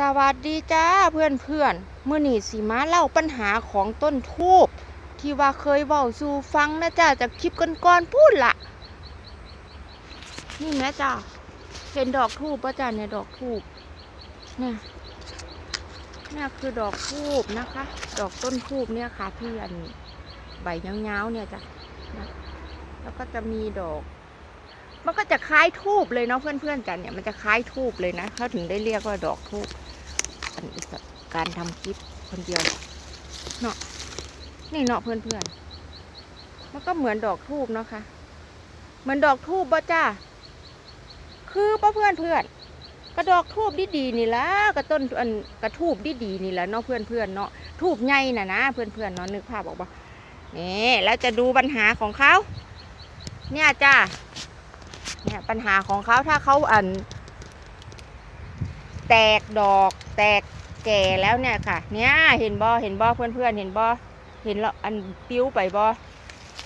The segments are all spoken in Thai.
สวัสดีจ้าเพื่อนเพื่อนๆมื่อนี้สิมาเล่าปัญหาของต้นทูบที่ว่าเคยเว้าสู่ฟังนะจ้าจากคลิปก่อนๆพูดละนี่แม่จ้าเห็นดอกทูบป่ะจ้าเนี่ยดอกทูบเนี่ยเนี่ยคือดอกทูบนะคะ ดอกต้นทูบเนี่ยค่ะที่อันใบยาวๆเนี่ยจ้ะนะแล้วก็จะมีดอก มันก็จะคล้ายทูบเลยเนาะเพื่อนๆกันเนี่ยมันจะคล้ายทูบเลยนะเขาถึงได้เรียกว่าดอกทูบ อันนี้ก็การทำคลิปคนเดียวเนาะนี่เนาะเพื่อนๆมันก็เหมือนดอกทูบเนาะค่ะเหมือนดอกทูบบ่จ้าคือป่ะเพื่อนเพื่อนกระดอกทูบดีๆนี่ละกระต้นอันกระทูบดีๆนี่แหละเนาะเพื่อนๆเนาะทูบใหญ่น่ะนะเพื่อนๆเนาะนึกภาพออกปะนี่แล้วจะดูปัญหาของเขาเนี่ยจ้าเนี่ยปัญหาของเขาถ้าเขาอัน แตกดอก แตกแก่แล้วเนี่ยค่ะ เนี่ยเห็นบอเห็นบอเพื่อนเพื่อนเห็นบอเห็นแล้วอันปิ้วไปบอ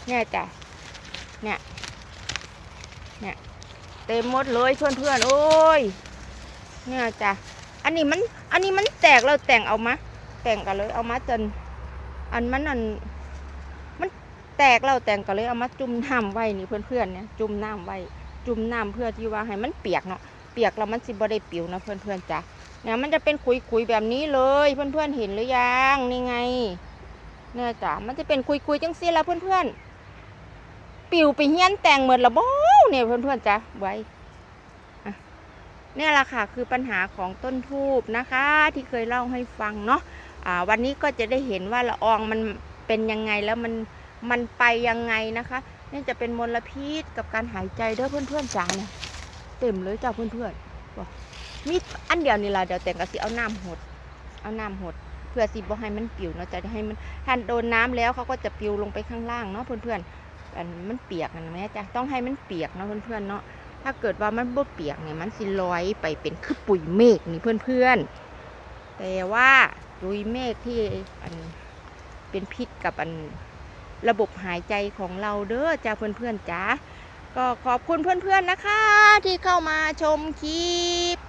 เนี่ยจ้ะเนี่ยเนี่ยเต็มหมดเลยเพื่อนเพื่อนโอ้ยเนี่ยจ้ะอันนี้มันอันนี้มันแตกเราแต่งเอามาแต่งกันเลยเอามาจนอันมันอันมันแตกเราแต่งกันเลยเอามาจุ่มน้ำไว้นี่เพื่อนเพื่อนเนี่ยจุ่มน้ำไว้จุ่มน้ำเพื่อที่ว่าให้มันเปียกเนาะ ปียกแล้วมันสิบ่ได้ปิวนะเพื่อนๆจ้ะเนี่ยมันจะเป็นขุยๆแบบนี้เลยเพื่อนๆเห็นหรือยังนี่ไงเนี่ยจ้ะมันจะเป็นขุยๆจังซี่ละเพื่อนๆปิวไปเฮี้ยนแต่งเหมือนละโบเนี่ยเพื่อนๆจ้ะไว้เนี่ยแหละค่ะคือปัญหาของต้นทูบนะคะ ที่เคยเล่าให้ฟังเนาะอ่าวันนี้ก็จะได้เห็นว่าละอองมันเป็นยังไงแล้วมันมันไปยังไงนะคะนี่จะเป็นมลพิษกับการหายใจเด้อเพื่อนๆจ้าเนี่ย เต็มเลยจ้าเพื่อนๆบอกมีอันเดียวนี่ละเดี๋ยวแต่งกะสิเอาน้ำหด เอาน้ำหด เพื่อสิบ่ให้มันปิวเนาะจะให้มันท่านโดนน้ำแล้วเขาก็จะปิวลงไปข้างล่างเนาะเพื่อนๆอันมันเปียกนะแม่จ้ะต้องให้มันเปียกเนาะเพื่อนๆเนาะถ้าเกิดว่ามันบ่เปียกเนี่ยมันสิลอยไปเป็นคือปุ๋ยเมฆนี่เพื่อนๆแต่ว่าปุ๋ยเมฆที่อันเป็นพิษกับอันระบบหายใจของเราเด้อจ้าเพื่อนๆจ้า ก็ขอบคุณเพื่อนๆนะคะที่เข้ามาชมคลิป